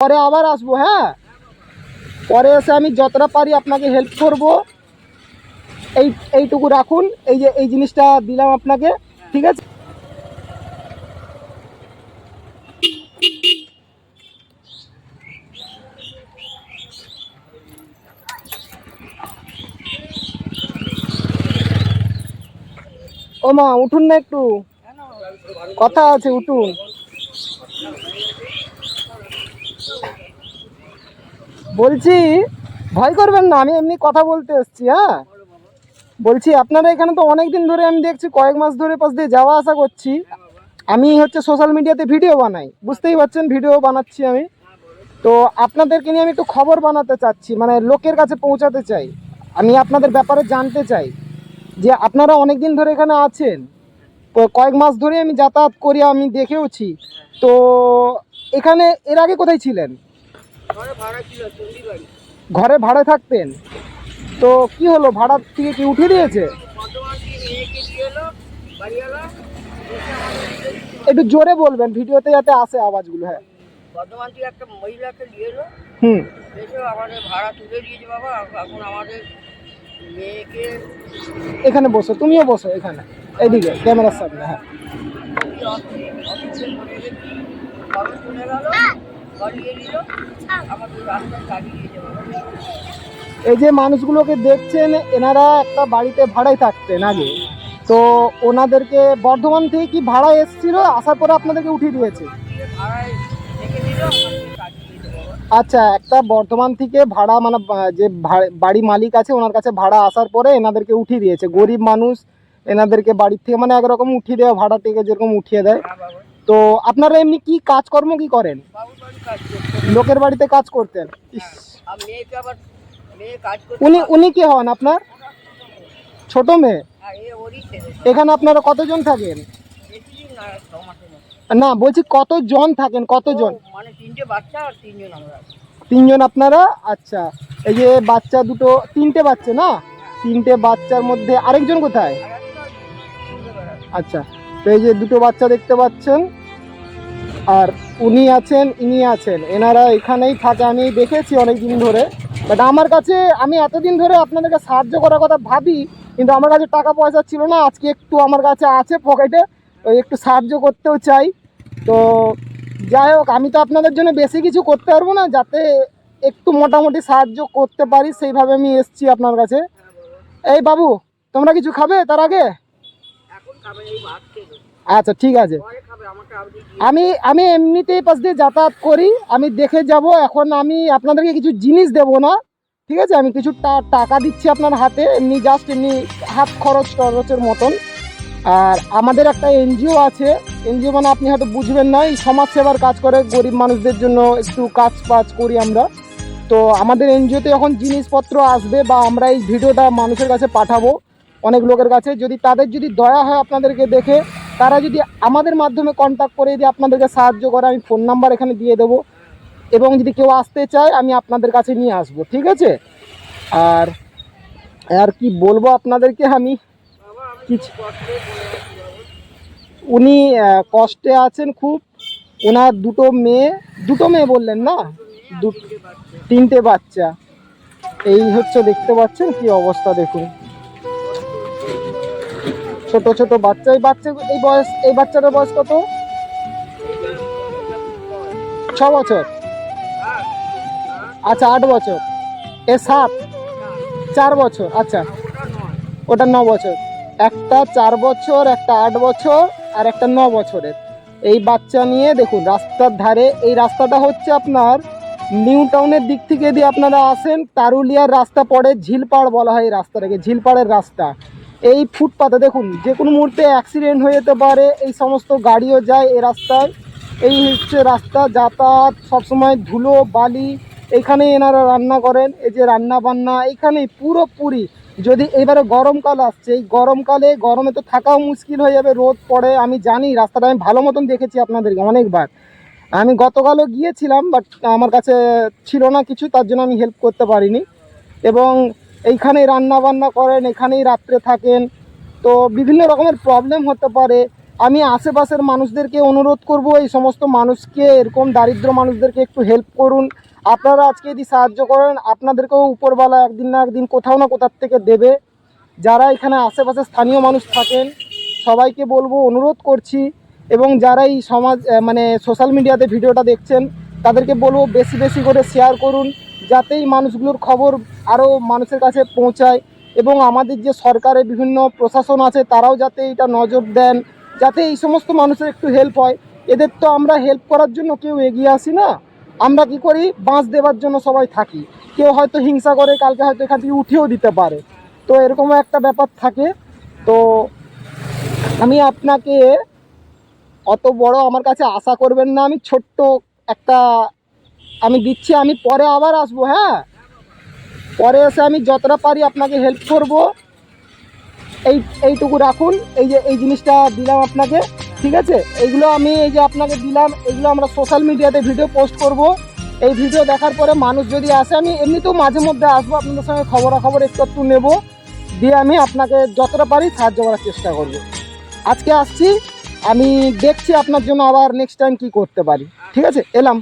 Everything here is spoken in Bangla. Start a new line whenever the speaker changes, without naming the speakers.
পরে আবার আসব হ্যাঁ? পরে এসে আমি যতটা পারি আপনাকে হেল্প করব। এই, এইটুকু রাখুন, এই যে, এই জিনিসটা দিলাম আপনাকে, ঠিক আছে? ও মা, উঠুন না একটু। কথা আছে, উঠুন। বলছি, ভয় করবেন না, আমি এমনি কথা বলতে এসছি হ্যাঁ? বলছি, আপনারা এখানে তো অনেক দিন ধরে আমি দেখছি, কয়েক মাস ধরে পাশ দিয়ে যাওয়া আসা করছি। আমি হচ্ছে সোশ্যাল মিডিয়াতে ভিডিও বানাই, বুঝতেই পারছেন ভিডিও বানাচ্ছি আমি। তো আপনাদেরকে নিয়ে আমি একটু খবর বানাতে চাচ্ছি মানে লোকের কাছে পৌঁছাতে চাই। আমি আপনাদের ব্যাপারে জানতে চাই, যে আপনারা অনেক দিন ধরে এখানে আছেন। কয়েক মাস ধরে আমি যাতায়াত করি, আমি দেখেওছি। তো এখানে, এর আগে কোথায় ছিলেন? ঘরে ভাড়া থাকতেন? তো কি হলো? ভাড়া থেকে কি উঠিয়ে দিয়েছে? একটু জোরে বলবেন, ভিডিওতে যাতে আসে আওয়াজগুলো হ্যাঁ।
বর্ধমান একটা মহিলাকে এলো
হুম।
আমাদের ভাড়া তুলে বাবা এখন আমাদের মেয়েকে
এখানে বসো, তুমিও বসো এখানে। এইদিকে, ক্যামেরার সামনে হ্যাঁ। এই যে মানুষগুলোকে দেখছেন, এনারা একটা বাড়িতে ভাড়ায় থাকতেন আগে। তো ওনাদেরকে বর্ধমান থেকে কি ভাড়া এসেছিল? আসার পরে আপনাদেরকে উঠিয়ে দিয়েছে? আচ্ছা একটা বর্ধমান থেকে ভাড়া মানে যে বাড়ি মালিক আছে, ওনার কাছে ভাড়া আসার পরে এনাদেরকে উঠিয়ে দিয়েছে। গরিব মানুষ এনাদেরকে বাড়ির থেকে মানে একরকম উঠিয়ে দেওয়া, ভাড়া থেকে যেরকম উঠিয়ে দেয়। তো আপনারা এমনি কি কাজকর্ম কি করেন? লোকের বাড়িতে কাজ করতেন?
করছে
উনি উনি কি হন আপনার? ছোট মেয়ে?
ছেলে।
এখানে আপনারা কতজন থাকেন?
না
বলছি কতজন থাকেন? কতজন?
মানে তিনটে বাচ্চা আর তিনজন আমরা
তিনজন আপনারা? আচ্ছা এই যে বাচ্চা দুটো তিনটে বাচ্চা না? তিনটে বাচ্চার মধ্যে আরেকজন কোথায়। আচ্ছা তো এই যে দুটো বাচ্চা দেখতে পাচ্ছেন। আর উনি আছেন, ইনি আছেন। এনারা এখানেই থাকে, আমি দেখেছি অনেক দিন ধরে। বাট আমার কাছে, আমি এতদিন ধরে আপনাদেরকে সাহায্য করার কথা ভাবি, কিন্তু আমার কাছে টাকা পয়সা ছিল না। আজকে একটু আমার কাছে আছে পকেটে ওই একটু সাহায্য করতেও চাই। তো যাই হোক, আমি তো আপনাদের জন্য বেশি কিছু করতে পারব না, যাতে একটু মোটামুটি সাহায্য করতে পারি। সেইভাবে আমি এসছি আপনার কাছে। এই বাবু, তোমরা কিছু খাবে তার আগে?
এখন খাবে এই ভাত
আচ্ছা ঠিক আছে। আমি আমি এমনিতেই পাশ দিয়ে যাতায়াত করি, আমি দেখে যাব, এখন আমি আপনাদেরকে কিছু জিনিস দেব না, ঠিক আছে? আমি কিছু টাকা দিচ্ছি আপনার হাতে, এমনি জাস্ট এমনি হাত খরচ, খরচের মতন। আর আমাদের একটা এনজিও আছে, এনজিও মানে আপনি হয়তো বুঝবেন না, এই সমাজসেবার কাজ করে গরিব মানুষদের জন্য একটু কাজ বাজ করি আমরা। তো আমাদের এনজিওতে যখন জিনিসপত্র আসবে বা আমরা এই ভিডিওটা মানুষের কাছে পাঠাবো, অনেক লোকের কাছে। যদি তাদের যদি দয়া হয় আপনাদেরকে দেখে তারা যদি আমাদের মাধ্যমে কন্ট্যাক্ট করে যদি আপনাদেরকে সাহায্য করে, আমি ফোন নাম্বার এখানে দিয়ে দেবো। এবং যদি কেউ আসতে চায়, আমি আপনাদের কাছে নিয়ে আসব, ঠিক আছে? আর আর কি বলব আপনাদেরকে আমি? কিছু উনি কষ্টে আছেন খুব। ওনার দুটো মেয়ে দুটো মেয়ে বললেন না? দু তিনটে বাচ্চা। এই হচ্ছে দেখতে পাচ্ছেন কি অবস্থা দেখুন। ছোট ছোট বাচ্চা? এই বাচ্চা, এই বয়স, এই বাচ্চাটার বয়স কত? ছ বছর। আচ্ছা আট বছর। এ সাত? চার বছর আচ্ছা। ওটা ন বছর। একটা চার বছর, একটা আট বছর, আর একটা ন বছরের। এই বাচ্চা নিয়ে দেখুন, রাস্তার ধারে, এই রাস্তাটা হচ্ছে আপনার নিউ টাউনের দিক থেকে যদি আপনারা আসেন, তারুলিয়ার রাস্তা পড়ে ঝিলপাড় বলা হয় এই রাস্তাটাকে, ঝিলপাড়ের রাস্তা। এই ফুটপাতে দেখুন, যে কোনো মুহূর্তে অ্যাক্সিডেন্ট হয়ে যেতে পারে, এই সমস্ত গাড়িও যায় এ রাস্তায়। এই হচ্ছে রাস্তা, যাতায়াত, সবসময় ধুলো, বালি এখানে এনারা রান্না করেন, এই যে রান্না বান্না এইখানেই পুরোপুরি। যদি এবারে গরমকাল আসছে, এই গরমকালে গরমে তো থাকাও মুশকিল হয়ে যাবে, রোদ পড়ে, আমি জানি, রাস্তাটা আমি ভালো মতন দেখেছি আপনাদেরকে অনেকবার। আমি গতকালও গিয়েছিলাম বাট আমার কাছে ছিল না কিছু, তার জন্য আমি হেল্প করতে পারিনি। এবং এইখানেই রান্না বান্না করেন এখানেই রাত্রে থাকেন। তো বিভিন্ন রকমের প্রবলেম হতে পারে। আমি আশেপাশের মানুষদেরকে অনুরোধ করব, এই সমস্ত মানুষকে, এরকম দারিদ্র মানুষদেরকে একটু হেল্প করুন। আপনারা আজকে যদি সাহায্য করেন, আপনাদেরকেও উপরবেলা একদিন না একদিন কোথাও না কোথার থেকে দেবে। যারা এখানে আশেপাশে স্থানীয় মানুষ থাকেন, সবাইকে বলব, অনুরোধ করছি। এবং যারা এই সমাজ মানে সোশ্যাল মিডিয়াতে ভিডিওটা দেখছেন, তাদেরকে বলব, বেশি বেশি করে শেয়ার করুন। যাতে এই মানুষগুলোর খবর আরও মানুষের কাছে পৌঁছায় এবং আমাদের যে সরকারের বিভিন্ন প্রশাসন আছে, তারাও যাতে এটা নজর দেন, যাতে এই সমস্ত মানুষের একটু হেল্প হয়। এদের তো আমরা হেল্প করার জন্য কেউ এগিয়ে আসি না। আমরা কি করি? বাঁশ দেওয়ার জন্য সবাই থাকি। কেউ হয়তো হিংসা করে, কালকে হয়তো এখান থেকে উঠেও দিতে পারে। তো এরকমও একটা ব্যাপার থাকে। তো আমি আপনাকে অত বড় আমার কাছে আশা করবেন না। আমি ছোট্ট একটা আমি দিচ্ছি, আমি পরে আবার আসব হ্যাঁ? পরে এসে আমি যতটা পারি আপনাকে হেল্প করব। এই, এইটুকু রাখুন, এই যে, এই জিনিসটা দিলাম আপনাকে, ঠিক আছে? এইগুলো আমি এই যে আপনাকে দিলাম এগুলো আমরা সোশ্যাল মিডিয়াতে ভিডিও পোস্ট করব। এই ভিডিও দেখার পরে মানুষ যদি আসে, আমি এমনিতেও মাঝে মধ্যে আসব, আপনাদের সঙ্গে খবরাখবর একটু একটু নেব। দিয়ে আমি আপনাকে যতটা পারি সাহায্য করার চেষ্টা করব। আজকে আসছি, আমি দেখছি আপনার জন্য আবার নেক্সট টাইম কি করতে পারি। ঠিক আছে? এলাম।